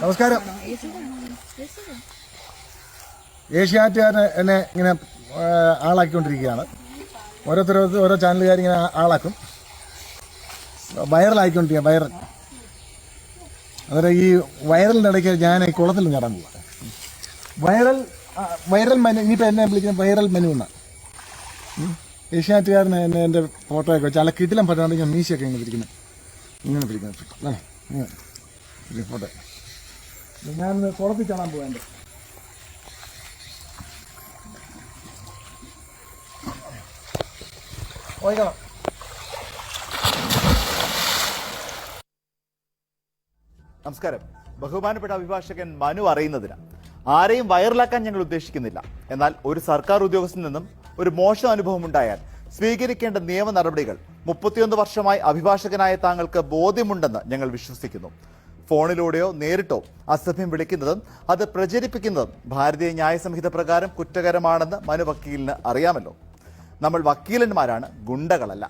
നമസ്കാരം. ഏഷ്യാറ്റുകാരനെ എന്നെ ഇങ്ങനെ ആളാക്കിക്കൊണ്ടിരിക്കുകയാണ്. ഓരോരുത്തരും ഓരോ ചാനലുകാരിങ്ങനെ ആളാക്കും. വൈറലായിക്കൊണ്ടിരിക്കുക വൈറൽ. അന്നേരം ഈ വൈറലിന്റെ ഇടയ്ക്ക് ഞാൻ ഈ കുളത്തിൽ ചാടാൻ വൈറൽ വൈറൽ മനു ഇനിയിപ്പോൾ എന്നെ വിളിക്കുന്ന വൈറൽ മെനു എന്നാണ് ഏഷ്യാറ്റുകാരൻ എന്നെ എന്റെ ഫോട്ടോ ഒക്കെ വെച്ച് അല്ല കിട്ടിലും പറ്റാണ്ട് ഞാൻ മീശയൊക്കെ ഇങ്ങനെ പിടിക്കുന്നത് ഇങ്ങനെ പിടിക്കുന്നത് അല്ലേ? ഇങ്ങനെ. ഫോട്ടോ. ഞാൻ കുളത്തിൽ കാണാൻ പോകാൻ ഓയിക്കണം നമസ്കാരം. ബഹുമാനപ്പെട്ട അഭിഭാഷകൻ മനു അറിയുന്നതിന് ആരെയും വൈറലാക്കാൻ ഞങ്ങൾ ഉദ്ദേശിക്കുന്നില്ല. എന്നാൽ ഒരു സർക്കാർ ഉദ്യോഗസ്ഥനിൽ നിന്നും ഒരു മോശം അനുഭവം ഉണ്ടായാൽ സ്വീകരിക്കേണ്ട നിയമ നടപടികൾ മുപ്പത്തിയൊന്ന് വർഷമായി അഭിഭാഷകനായ താങ്കൾക്ക് ബോധ്യമുണ്ടെന്ന് ഞങ്ങൾ വിശ്വസിക്കുന്നു. ഫോണിലൂടെയോ നേരിട്ടോ അസഭ്യം വിളിക്കുന്നതും അത് പ്രചരിപ്പിക്കുന്നതും ഭാരതീയ ന്യായ സംഹിത പ്രകാരം കുറ്റകരമാണെന്ന് മനു വക്കീലിന് അറിയാമല്ലോ. നമ്മൾ വക്കീലന്മാരാണ് ഗുണ്ടകളല്ല.